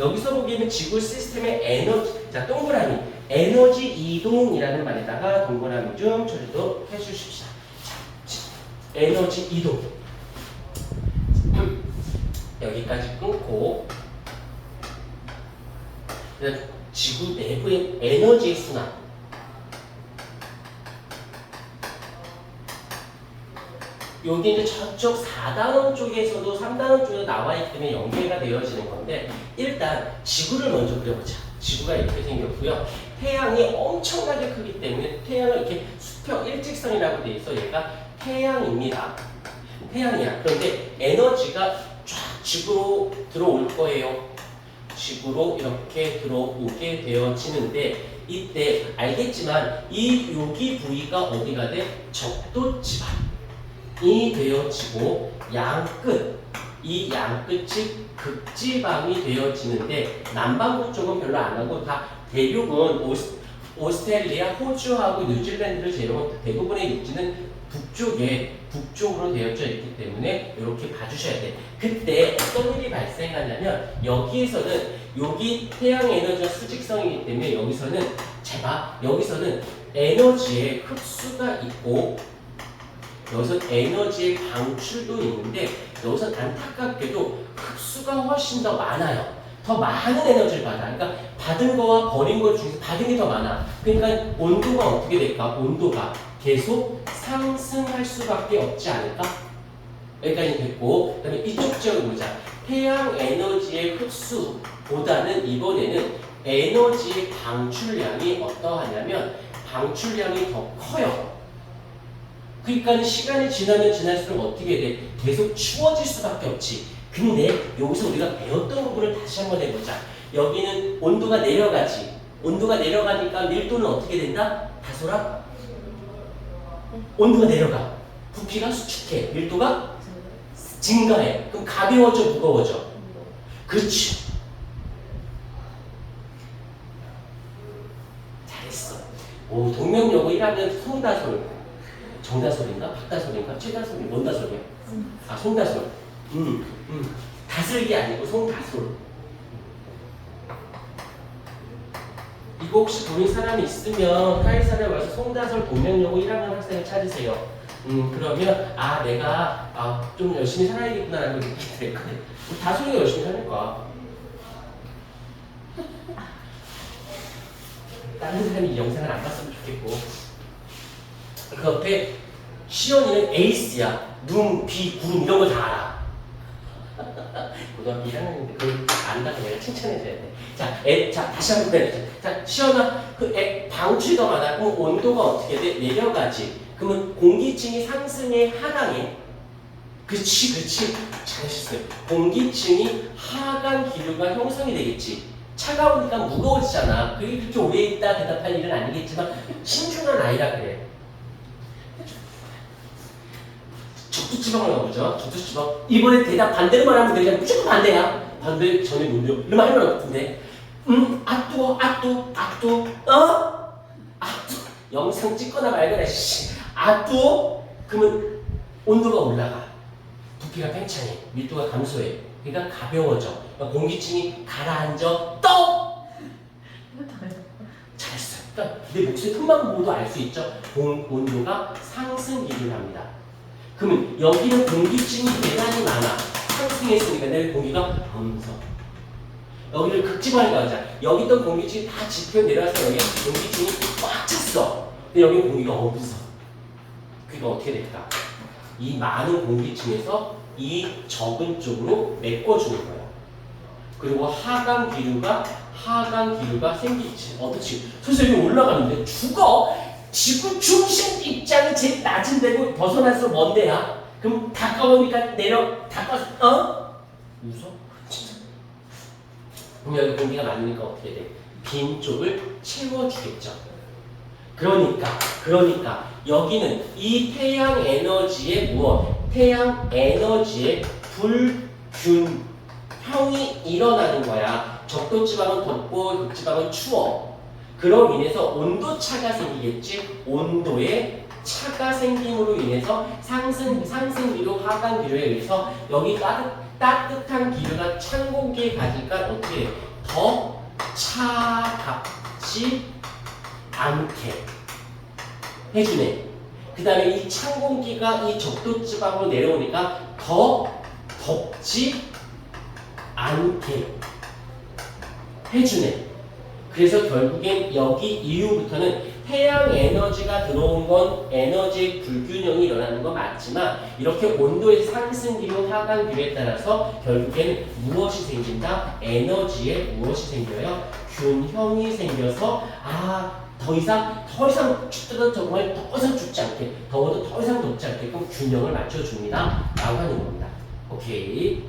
여기서 보기에는 지구 시스템의 에너지, 자, 동그라미, 에너지 이동이라는 말에다가 동그라미 좀 처리도 해 주십시오. 자, 지- 에너지 이동. 여기까지 끊고, 지구 내부의 에너지 순환. 여기 이제 저쪽 4단원 쪽에서도 3단원 쪽에 나와 있기 때문에 연계가 되어지는 건데 일단 지구를 먼저 그려보자. 지구가 이렇게 생겼고요. 태양이 엄청나게 크기 때문에 태양을 이렇게 수평 일직선이라고 돼 있어 얘가 태양입니다. 태양이야. 그런데 에너지가 쫙 지구로 들어올 거예요. 지구로 이렇게 들어오게 되어지는데 이때 알겠지만 이 여기 부위가 어디가 돼? 적도 지방이 되어지고 양끝 이 양끝이 극지방이 되어지는데 남반구 쪽은 별로 안 하고 다 대륙은 오스, 오스트레일리아, 호주하고 뉴질랜드를 제외하고 대부분의 육지는 북쪽에 북쪽으로 되어져 있기 때문에 이렇게 봐주셔야 돼. 그때 어떤 일이 발생하냐면 여기에서는 여기 태양 에너지가 수직성이기 때문에 여기서는 제가 여기서는 에너지의 흡수가 있고 여기서 에너지의 방출도 있는데 여기서 안타깝게도 흡수가 훨씬 더 많아요. 더 많은 에너지를 받아. 그러니까 받은 거와 버린 것 중에서 받은 게 더 많아. 그러니까 온도가 어떻게 될까? 온도가 계속 상승할 수밖에 없지 않을까? 여기까지 됐고, 그 다음에 이쪽 지역을 보자. 태양 에너지의 흡수보다는 이번에는 에너지의 방출량이 어떠하냐면 방출량이 더 커요. 그러니까 시간이 지나면 지날수록 어떻게 돼? 계속 추워질 수밖에 없지. 근데 여기서 우리가 배웠던 부분을 다시 한번 해보자. 여기는 온도가 내려가지. 온도가 내려가니까 밀도는 어떻게 된다? 다소라? 온도가 내려가. 부피가 수축해. 밀도가 증가해. 그럼 가벼워져, 무거워져. 그렇지. 잘했어. 오, 동명여고 1학년 송다솔. 정다솔인가? 박다솔인가? 최다솔이 뭔다솔이야? 아, 송다솔. 음, 음. 다슬기 아니고 송다솔. 이거 혹시 보는 사람이 있으면 카이사에 와서 송다솔 동명여고 1학년 학생을 찾으세요. 음, 그러면 아 내가 아, 좀 열심히 살아야겠구나라는 걸 느끼게 될 거예요. 다솔이가 열심히 살 거야. 다른 사람이 이 영상을 안 봤으면 좋겠고 그 옆에 시연이는 에이스야. 눈, 비, 구름 이런 걸다 알아. 고등학교 1학년인데 그걸 안다고 내가 칭찬해줘야 돼. 자, 애, 자 다시 한번 해보자. 자, 시연아, 그 애, 방출이 더 많아. 그럼 온도가 어떻게 돼? 내려가지. 그러면 공기층이 상승해 하강해. 그치, 그치. 잘하셨어요. 공기층이 하강 기류가 형성이 되겠지. 차가우니까 무거워지잖아. 그게 그렇게 오래 있다 대답할 일은 아니겠지만 신중한 아이라 그래. 적두지방을 가보죠. 적두지방. 이번에 대답 반대로 말하면 되잖아. 무조건 반대야. 반대 전에 뭔데요? 이러면 할말 없던데. 음, 아 뜨거, 아 뜨거, 어? 아 뜨거. 영상 찍거나 말거나, 씨. 아 뜨거? 그러면 온도가 올라가. 부피가 팽창해. 밀도가 감소해. 그러니까 가벼워져. 그러니까 공기층이 가라앉아 떡! 잘했어요. 그러니까 내 목소리 톤만 보고도 알 수 있죠. 공, 온도가 상승 기류를 합니다. 그러면 여기는 공기층이 대단히 많아. 상승했으니까 내 공기가 검서. 여기를 극지방에 가자. 여기 있던 공기층이 다 지표 내려와서 여기 공기층이 꽉 찼어. 근데 여기 공기가 없어. 그게 어떻게 될까? 이 많은 공기층에서 이 적은 쪽으로 메꿔주는 거야. 그리고 하강 기류가 하강 기류가 생기지. 어떻지? 선생님 올라가는데 죽어. 지구 중심 입장이 제일 낮은 데고 벗어나서 먼 데야. 그럼 가까우니까 내려 가까워. 어? 웃어? 진짜. 그럼 여기 공기가 많으니까 어떻게 돼? 빈 쪽을 채워주겠죠. 그러니까 그러니까 여기는 이 태양 에너지의 무엇? 태양 에너지의 불균형이 일어나는 거야. 적도 지방은 덥고 극지방은 추워. 그로 인해서 온도 차가 생기겠지. 온도의 차가 생김으로 인해서 상승 상승 기류, 하강 기류에 의해서 여기 따뜻 따뜻한 기류가 찬 공기에 가니까 어떻게 해? 더 차갑지 않게 해주네. 그 다음에 이 찬 공기가 이 적도 지방으로 내려오니까 더 덥지 않게 해주네. 그래서 결국엔 여기 이후부터는 태양 에너지가 들어온 건 에너지의 불균형이 일어나는 건 맞지만 이렇게 온도의 상승기로 하강기로에 따라서 결국에는 무엇이 생긴다? 에너지에 무엇이 생겨요? 균형이 생겨서 아 더 이상 더 이상 춥더라도 정말 더 이상 춥지 않게 더워도 더 이상 덥지 않게끔 균형을 맞춰줍니다 라고 하는 겁니다 오케이